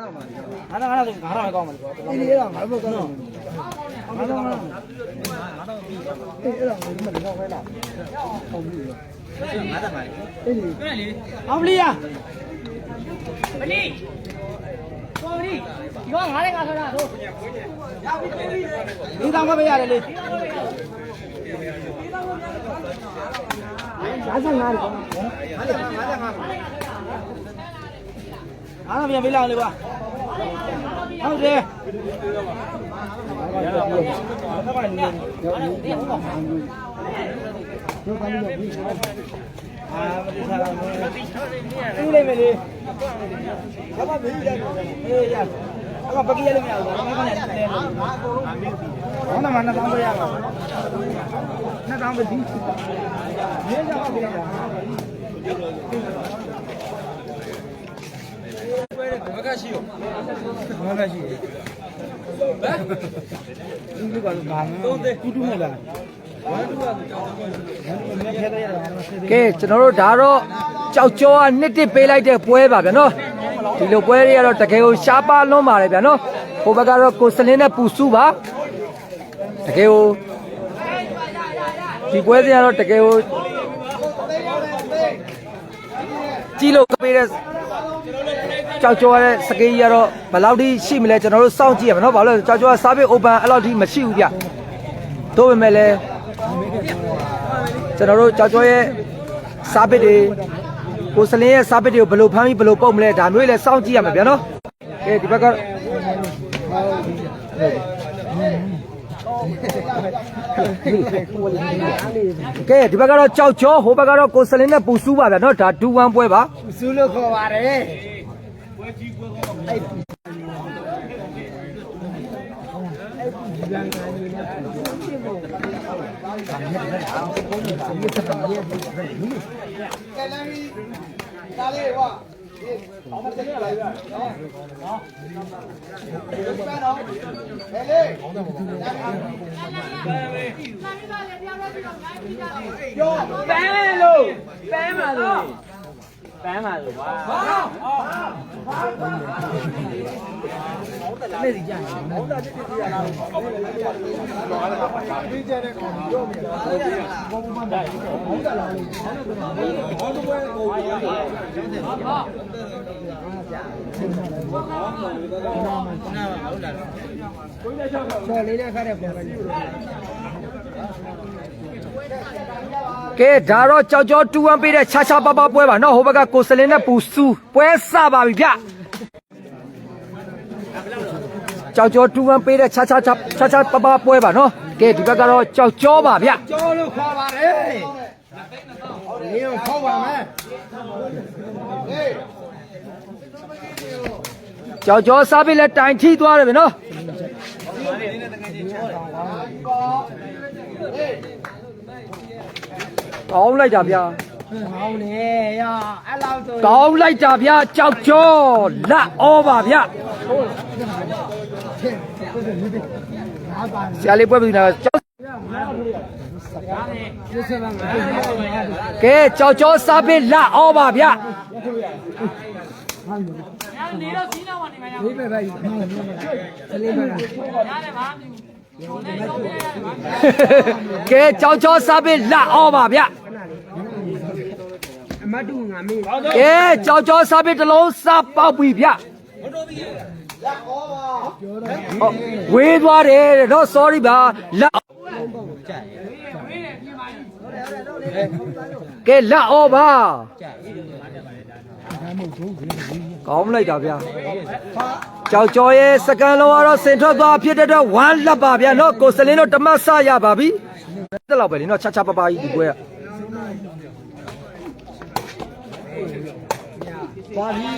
ငါတော့ငါတော့ငါတော့ကောင်းမှာလေကွာဒီနေ့တော့ငါတော့ကောင်းမှာငါတော့ငါတော့အဲ့ဒါငါမလုပ်ခဲ့လားကောင်းပြီငါတော့ငါအဲ့ဒီအဲ့လေအောင်လီယာမလီပေါ်လီဒီကောင်ငါလည်းငါဆိုတာတို့ရပြီပြီဒီတောင်ကပဲရတယ်လေ55 55 55 အားလုံးပြန်ပေးလိုက်လေကွာဟုတ်တယ်အာမတိဆရာမင်းလေးမလေးဘာမှမပြီးရဘူးအေးရအကပကိရလည်းမရဘူးဘာမှမနိုင်တယ်ဘာမှမနိုင်တော့ဘူးရမှာနှစ်တောင်းပဲဒီမင်းကြောက်ပါဘူး မကရှိရောမကရှိဘယ်ဒီလိုကလည်းဘာမှတူတူမလားဝမ်းတူကမင်းဖဲရရတာမဆက်သေးကဲကျွန်တော်တို့ဒါတော့ကြောက်ကြောကနှစ်တစ်ပေးလိုက်တဲ့ပွဲပါဗျာနော်ဒီလိုပွဲတွေကတော့တကယ်ကိုရှားပါလွန်းပါတယ်ဗျာနော်ဟိုဘက်ကတော့ကိုစလင်းနဲ့ပူစုပါတကယ်ကိုဒီပွဲတွေကတော့တကယ်ကိုကြည့်လို့ပေးတဲ့ ကြောက်ကြောရဲ့စကေးကြီးကတော့ဘယ်လောက်ထိရှိမလဲကျွန်တော်တို့စောင့်ကြည့်ရမယ်နော်ဘာလို့လဲကြောက်ကြောက service open အဲ့လောက်ထိမရှိဘူးဗျတို့ပေမဲ့လည်းကျွန်တော်တို့ကြောက်ကြောရဲ့စားပစ်တွေကိုစလင်းရဲ့စားပစ်တွေကိုဘယ်လိုဖမ်းပြီးဘယ်လိုပုတ်မလဲဒါမျိုးလည်းစောင့်ကြည့်ရမှာဗျာနော်ကဲဒီဘက်ကကဲဒီဘက်ကတော့ကြောက်ကြောဟိုဘက်ကတော့ကိုစလင်းနဲ့ပူစူးပါဗျာနော်ဒါ2 1ပွဲပါစူးလို့ခေါ်ပါတယ် ပန်းလေလို့ပန်းပါလို့ ပန်းပါလို့ကွာမေးကြတယ်ချော်လေးနဲ့ခါတဲ့ပုံပဲ ကဲဒါတော့ကြောက်ကြော2 1ပေးတဲ့ခြားခြားပါပါပွဲပါနော်ဟိုဘက်ကကိုစလင်းနဲ့ပူစူးပွဲစပါပြီဗျကြောက်ကြော2 1ပေးတဲ့ခြားခြားခြားခြားခြားပါပါပွဲပါနော်ကဲဒီဘက်ကတော့ကြောက်ကြောပါဗျကျော်လို့ခေါ်ပါတယ်နေအောင်ခေါ်ပါမယ်ကြောက်ကြောစားပြီးလဲတိုင်ထိသွားတယ်ဗျနော် ကောင်းလိုက်တာဗျာဟောင်းနေရအဲ့လောက်ဆိုကောင်းလိုက်တာဗျာကြောက်ကြောလက်ဩပါဗျဆရာလေးပွဲပြည်နာကြောက်ဒီစပါငါကဲကြောက်ကြောစားပြီးလက်ဩပါဗျနေတော့စီးတော့နေမှာရဒီပဲပဲကလေးပဲရတယ်ဗာမြူနေတော့ပြရတယ်ဗာကဲကြောက်ကြောစားပြီးလက်ဩပါဗျအ မတူငါမေးကဲကြောက်ကြောစားပြီးတစ်လုံးစားပေါက်ပြီဗျဟုတ်ဝေးသွားတယ်တဲ့တော့ sorry ပါလက်ကဲလက်ဩပါကောင်းလိုက်တာဗျာကြောက်ကြောရဲ့စကန်လုံးကတော့စင်ထွက်သွားဖြစ်တဲ့အတွက်ဝမ်းလက်ပါဗျာနော်ကိုစလင်းတို့တမတ်ဆရပါပြီတက်လောက်ပဲလीနော်ချာချာပပကြီးဒီကွဲက ပါပြီ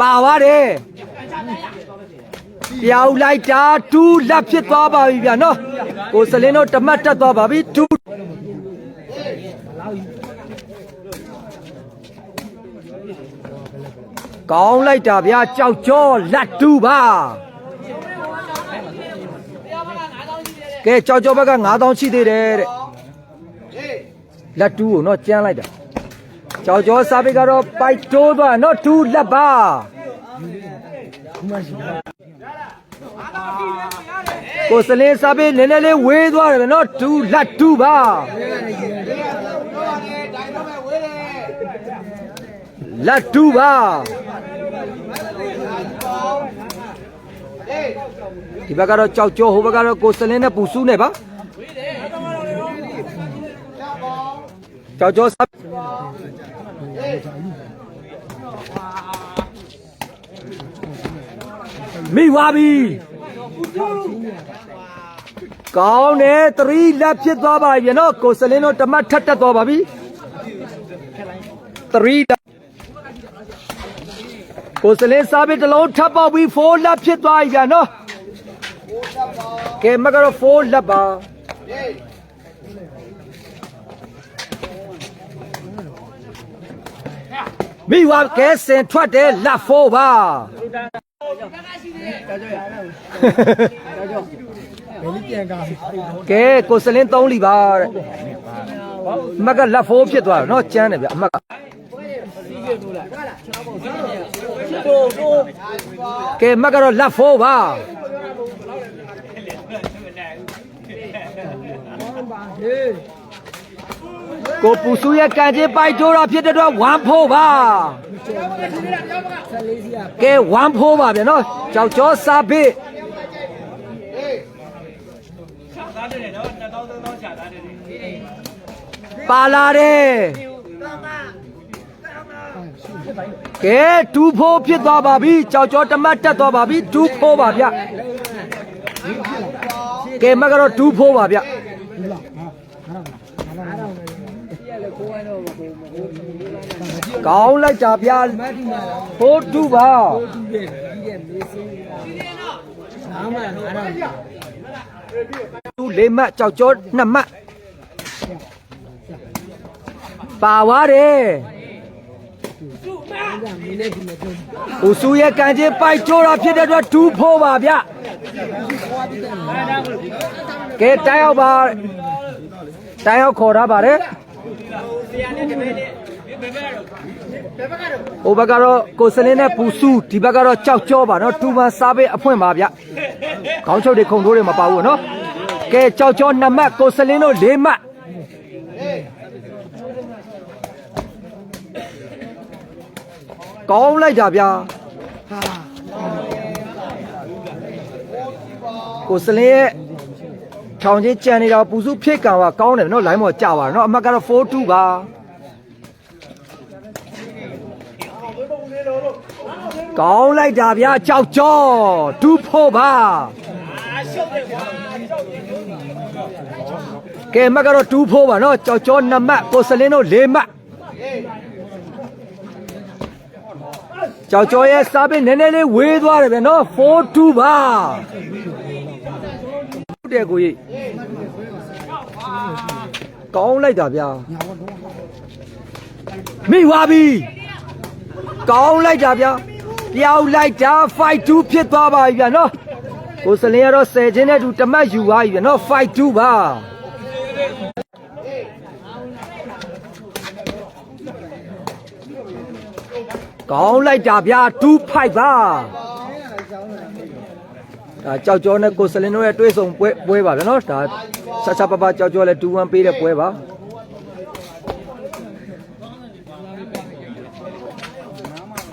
ပါပါတယ်ပြောင်းလိုက်တာတူလက်ဖြစ်သွားပါပြီဗျာနော်ကိုစလင်းတို့တမတ်တက်သွားပါပြီတူကောင်းလိုက်တာဗျာကြောက်ကြောလက်တူပါကဲကြောက်ကြောဘက်က9000ရှိသေးတယ်တဲ့လက်တူကိုနော်ကြမ်းလိုက်တာ ကြောက်ကြောစားပိတ်ကတော့ပိုက်တိုးသွားနော်တူလက်ပါမရှိဘူးကိုစလင်းစားပေးနည်းနည်းလေးဝေးသွားတယ်ဗျနော်တူလက်တူပါလက်တူပါဒီဘက်ကတော့ကြောက်ကြောဟိုဘက်ကတော့ကိုစလင်းနဲ့ပူစုနဲ့ပါကြောက်ကြောစား မိသွားပြီကောင်းတယ်3လက်ဖြစ်သွားပါပြီနော်ကိုစလင်းတို့တမတ်ထက်တက်သွားပါပြီ3လက်ကိုစလင်းစားပြီးတစ်လုံးထပ်ပေါက်ပြီး4လက်ဖြစ်သွားပြီဗျာနော်ကဲမကတော့4လက်ပါ မိဝကဲစင်ထွက်တယ်လက်4ပါဘယ်လိုပြန်ကားကဲကိုစလင်း3လီပါတဲ့အမက်ကလက်ဖိုးဖြစ်သွားတယ်နော်ကျန်းတယ်ဗျအမက်ကကဲအမက်ကတော့လက်ဖိုးပါ ကိုပူစုရဲ့ကန်ချင်းပိုက်တိုးတာဖြစ်တဲ့အတွက်1ဖိုးပါကဲ1ဖိုးပါဗျနော်ကြောက်ကြောစားပိပါလာတယ်ကဲတူဖိုးဖြစ်သွားပါပြီကြောက်ကြောတမတ်တက်သွားပါပြီတူဖိုးပါဗျကဲမကတော့တူဖိုးပါဗျ ကောင်းလိုက်တာဗျာဟိုတူပါနားမနားတော့တူလေးမှတ်ကြောက်ကြောနှစ်မှတ်ပါသွားတယ်မင်းနဲ့ဒီမှာတော့ဦးစုရဲ့ကန်ချင်းပိုက်ထိုးတာဖြစ်တဲ့အတွက်တူဖို့ပါဗျကဲတိုင်းရောက်ပါတိုင်းရောက်ခေါ်ထားပါတယ် ဟိုဘက်ကတော့ကိုစလင်းနဲ့ပူစုဒီဘက်ကတော့ကြောက်ကြောပါနော်တူမန်စားပေးအဖွင့်ပါဗျခေါင်းချုပ်တွေခုံထိုးတွေမပါဘူးနော်ကဲကြောက်ကြောနှစ်မှတ်ကိုစလင်းတို့လေးမှတ်ကောင်းလိုက်တာဗျာဟာကိုစလင်းရဲ့ ထောင်ချင်းကြံနေတာပူစုဖြစ်ကံကကောင်းတယ်နော်လိုင်းမော်ကြပါတော့နော်အမှတ်ကတော့42ပါကောင်းလိုက်တာဗျာကြောက်ကြောတူဖို့ပါကဲအမှတ်ကတော့တူဖို့ပါနော်ကြောက်ကြောနှစ်မှတ်ကိုစလင်းတို့လေးမှတ်ကြောက်ကြောရဲ့စားပင်းနည်းနည်းလေးဝေးသွားတယ်ဗျာနော်42ပါ ဟုတ်တယ်ကိုကြီးကောင်းလိုက်တာဗျာမိသွားပြီကောင်းလိုက်တာဗျာပြောင်းလိုက်တာ5 2ဖြစ်သွားပါပြီဗျာနော်ကိုစလင်းကတော့10ချင်းနဲ့တူတမတ်ယူသွားပြီဗျာနော်5 2ပါကောင်းလိုက်တာဗျာ2 5ပါ ဒါကြောက်ကြောနဲ့ကိုစလင်းတို့ရဲ့တွေးဆုံပွဲပွဲပါဗျာနော်ဒါဆက်ဆက်ပပကြောက်ကြောလည်း2 1ပေးတဲ့ပွဲပါ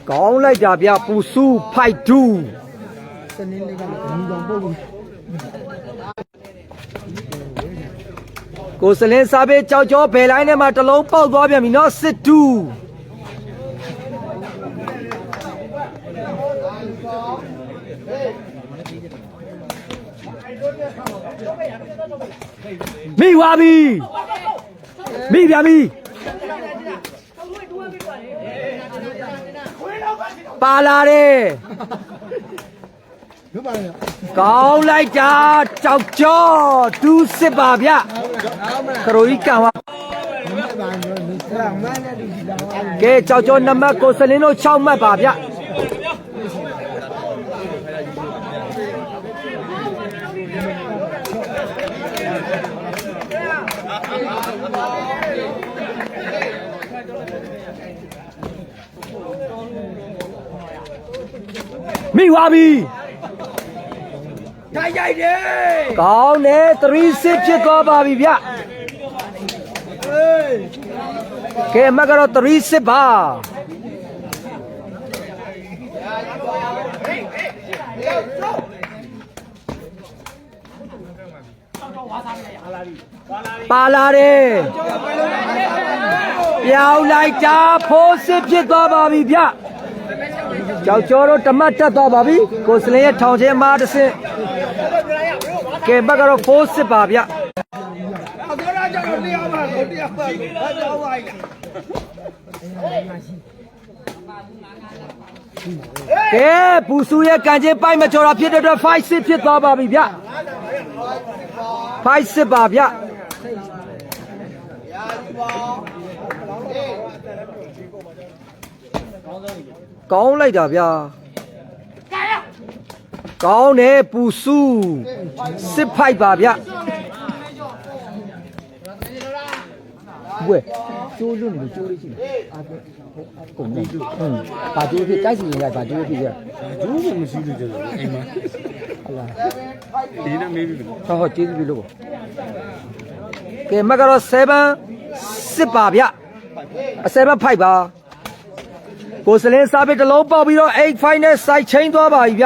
ကောင်းလိုက်တာဗျာပူစု5 2စနေလေးကလည်းဒီကောင်ပုတ်ဘူးကိုစလင်းစားပေးကြောက်ကြောဘယ်လိုင်းထဲမှာတစ်လုံးပေါက်သွားပြန်ပြီနော်စစ်တူ မိသွားပြီမိပြန်ပြီပါလာတယ်ဘယ်ပါလဲကောင်းလိုက်တာကြောက်ကြောတူးစစ်ပါဗျခရိုကြီးကန်ဝါမင်းပါနော်မင်းကမန်းနဲ့ဒီလောင်းကဲကြောက်ကြောနံပါတ်ကိုစလင်းတို့6မှတ်ပါဗျ မိသွားပြီထိုင်ရိုက်တယ်ကောင်းတယ်3 6ဖြစ်သွားပါပြီဗျဟေးကဲအမတ်ကတော့3 6ပါပါလာတယ်ပြောင်းလိုက်တာဖိုးစစ်ဖြစ်သွားပါပြီဗျ ကြောက်ကျော်တော့တမတ်တက်သွားပါပြီကိုစလင်ရဲ့ထောင်ချင်းမှာတစ်ဆင့်ကဲဘက်ကတော့ဖိုးစစ်ပါဗျ အ ကောရာကြောင့်တရားမှာကိုတရားမှာဘာကြောင့်ဝိုင်းလားကဲပူစုရဲ့ကန်ချင်းပိုက်မကျော်တာဖြစ်တဲ့အတွက်5 6ဖြစ်သွားပါပြီဗျ5 6ပါဗျကောင်းလိုက်တာဗျာကောင်းတယ်ပူစုစစ်ဖိုက်ပါဗျဘွဲကျိုးလွတ်နေကျိုးလေးရှိတယ်အာကုန်နေဟွန်းဘာကျိုးဖြစ်တိုက်စီရင်ကဘာကျိုးဖြစ်ကြဒူးကမရှိလို့ကျတော့အိမ်မှာဟုတ်လားဒီနေ့မေးပြီဟောဟောကျေးဇူးပြုလို့ပေါ့ကဲမက်ကတော့7စစ်ပါဗျအ7 5ပါ ကိုစလင်းစားပစ်တစ်လုံးပေါက်ပြီးတော့8 5နဲ့စိုက်ချင်းသွားပါပြီဗျ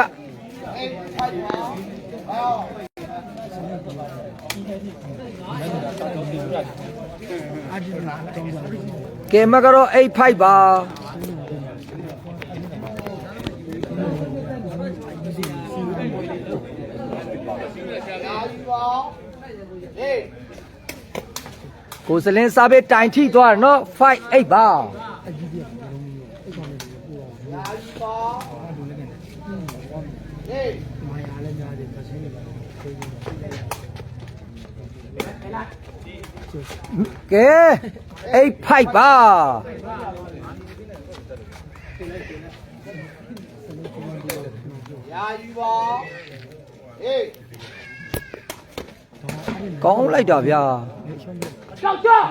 ကဲမက်ကတော့8 5ပါကိုစလင်းစားပစ်တိုင်ထိသွားတယ်နော်5 8ပါ ကဲ8 5ပါယာယူပါဟေးကောင်းလိုက်တာဗျာကြောက်ကြောက်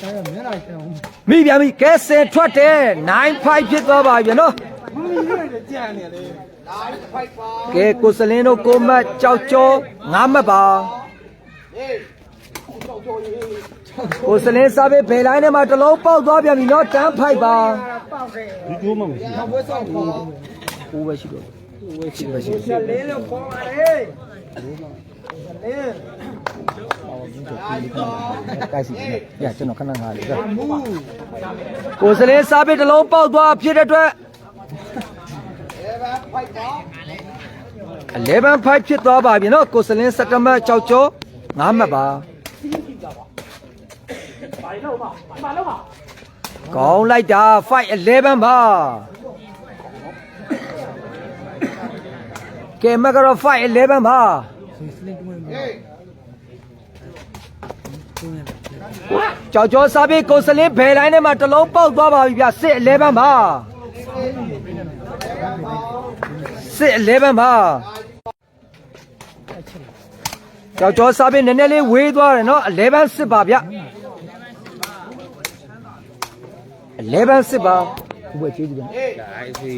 မိသွားပြီမိပြန်ပြီကဲစင်ထွက်တယ်9 5ဖြစ်သွားပါပြီနော်မမီရွေးကြံနေလေလာဖိုက်ပါကဲကိုစလင်းတို့ကိုမတ်ကြောက်ကြောငါမတ်ပါဟေးကြောက်ကြော်ရေးကိုစလင်းစားပေးဘယ်လိုင်းထဲမှာတစ်လုံးပေါက်သွားပြန်ပြီနော်တန်းဖိုက်ပါဒီကျိုးမှမရှိဘွေးဆောင်ခေါ်ဟိုးပဲရှိတော့ဟိုးပဲရှိပဲရှိချက်လေးလို့ခေါ်ပါလေ လင်းကိုက်စီညကျွန်တော်ခဏငါလေးကိုစလင်းစားပေးတစ်လုံးပေါက်သွားဖြစ်တဲ့အတွက်ဖိုက်ပါ11 5ဖြစ်သွားပါပြီနော်ကိုစလင်းစက်တမတ်ကြောက်ကြောငါမှတ်ပါကောင်းလိုက်တာ5 11ပါကဲမကတော့5 11ပါဟေး ကြောက်ကြောစားပြီးကိုစလင်းဘယ်တိုင်းထဲမှာတစ်လုံးပေါက်သွားပါပြီဗျစစ်11ပါစစ်11ပါကြောက်ကြောစားပြီးနည်းနည်းလေးဝေးသွားတယ်နော်11စစ်ပါဗျ11စစ်ပါဘယ်ချေးကြည့်အဲ့စီ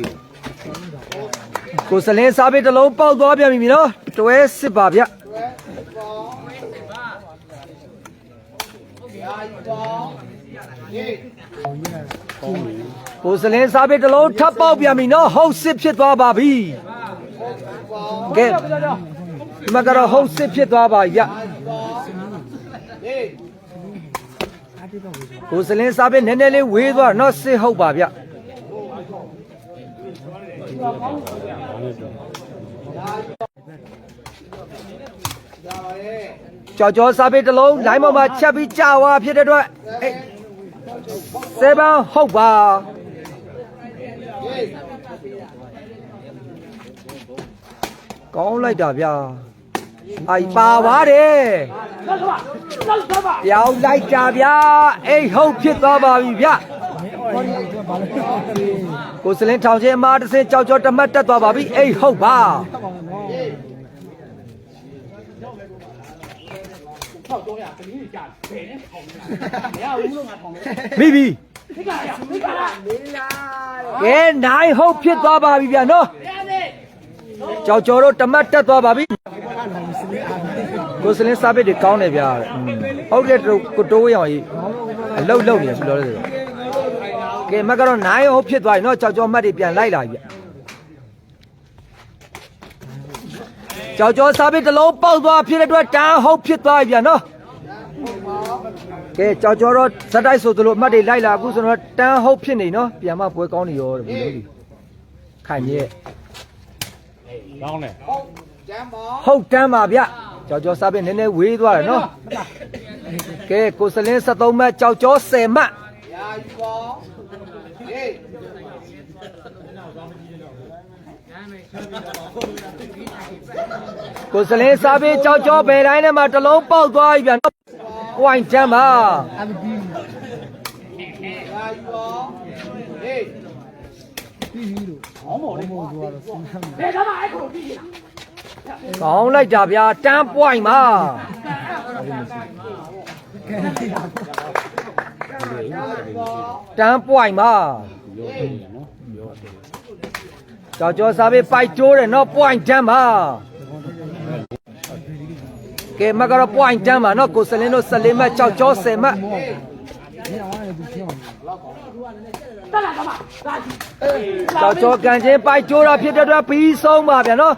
ကိုစလင်းစားပြီးတစ်လုံးပေါက်သွားပြန်ပြီနော်တွဲစစ်ပါဗျယာယူပါဟေးကိုစလင်းစားပြီးတစ်လုံးထပ်ပေါက်ပြန်ပြီနော်ဟုတ်စစ်ဖြစ်သွားပါပြီကဲဒီမှာကတော့ဟုတ်စစ်ဖြစ်သွားပါဗျဟေးကိုစလင်းစားပြီးနည်းနည်းလေးဝေးသွားနော်စစ်ဟုတ်ပါဗျ ဒါပါရဲ့ကြော်ကြော်စားပြီးတစ်လုံးလိုင်းပေါ်မှာချက်ပြီးကြာသွားဖြစ်တဲ့အတွက်အေး7ဟုတ်ပါဟေးကောင်းလိုက်တာဗျာအိုင်ပါပါတယ်ပြောင်းလိုက်တာဗျာအိတ်ဟုတ်ဖြစ်သွားပါပြီဗျ ကိုစလင်းထောင်ချင်းအမားတစ်စင်းကြောက်ကြော်တမတ်တက်သွားပါပြီအိတ်ဟုတ်ပါမိပြီကဲနိုင်ဟုတ်ဖြစ်သွားပါပြီဗျာနော်ကြောက်ကြော်တို့တမတ်တက်သွားပါပြီကိုစလင်းစားပစ်တွေကောင်းတယ်ဗျာဟုတ်တယ်ကိုတိုးဝေးအောင်ကြီးအလုတ်လုတ်နေရှိလို့လေ ကဲမကတော့နိုင်ဟုတ်ဖြစ်သွားပြီနော်ကြောက်ကြော်မှတ်တွေပြန်လိုက်လာပြီကြောက်ကြော်စားပစ်တစ်လုံးပေါက်သွားဖြစ်တဲ့အတွက်တန်းဟုတ်ဖြစ်သွားပြီဗျာနော်ကဲကြောက်ကြော်တော့ဇက်တိုက်ဆိုသလိုအမှတ်တွေလိုက်လာအခုဆိုတော့တန်းဟုတ်ဖြစ်နေနော်ပြန်မပွဲကောင်းနေရောတဲ့ဘယ်လိုလဲခိုင်ရဲ့ကောင်းတယ်ဟုတ်တမ်းပါဗျကြောက်ကြောစားပင်နည်းနည်းဝေးသွားတယ်နော်ကဲကိုစလင်း73မှတ်ကြောက်ကြော10မှတ် ကိုစလင်းစားပင်ကြောက်ကြောဘယ်တိုင်းထဲမှာတစ်လုံးပေါက်သွားပြီဗျနော်ဝိုင်းတမ်းပါအမဒီပြီးပြီလို့ဟောမော်လေးမော်ဆိုတော့စဉ်းစားမယ်ကောင်းလိုက်တာဗျာတမ်းပွိုင်းပါ တမ်းပွိုင်းပါကြောက်ကြောစားပေးပိုက်ကျိုးတယ်နော်ပွိုင်းတမ်းပါကဲမကတော့ပွိုင်းတမ်းပါနော်ကိုစလင်းတို့14မှတ်ကြောက်ကြော10မှတ်မင်းအောင်လည်းသူပြောင်းကြောက်ကြောကန်ချင်းပိုက်ကျိုးတာဖြစ်တဲ့အတွက်ပြီးဆုံးပါဗျာနော်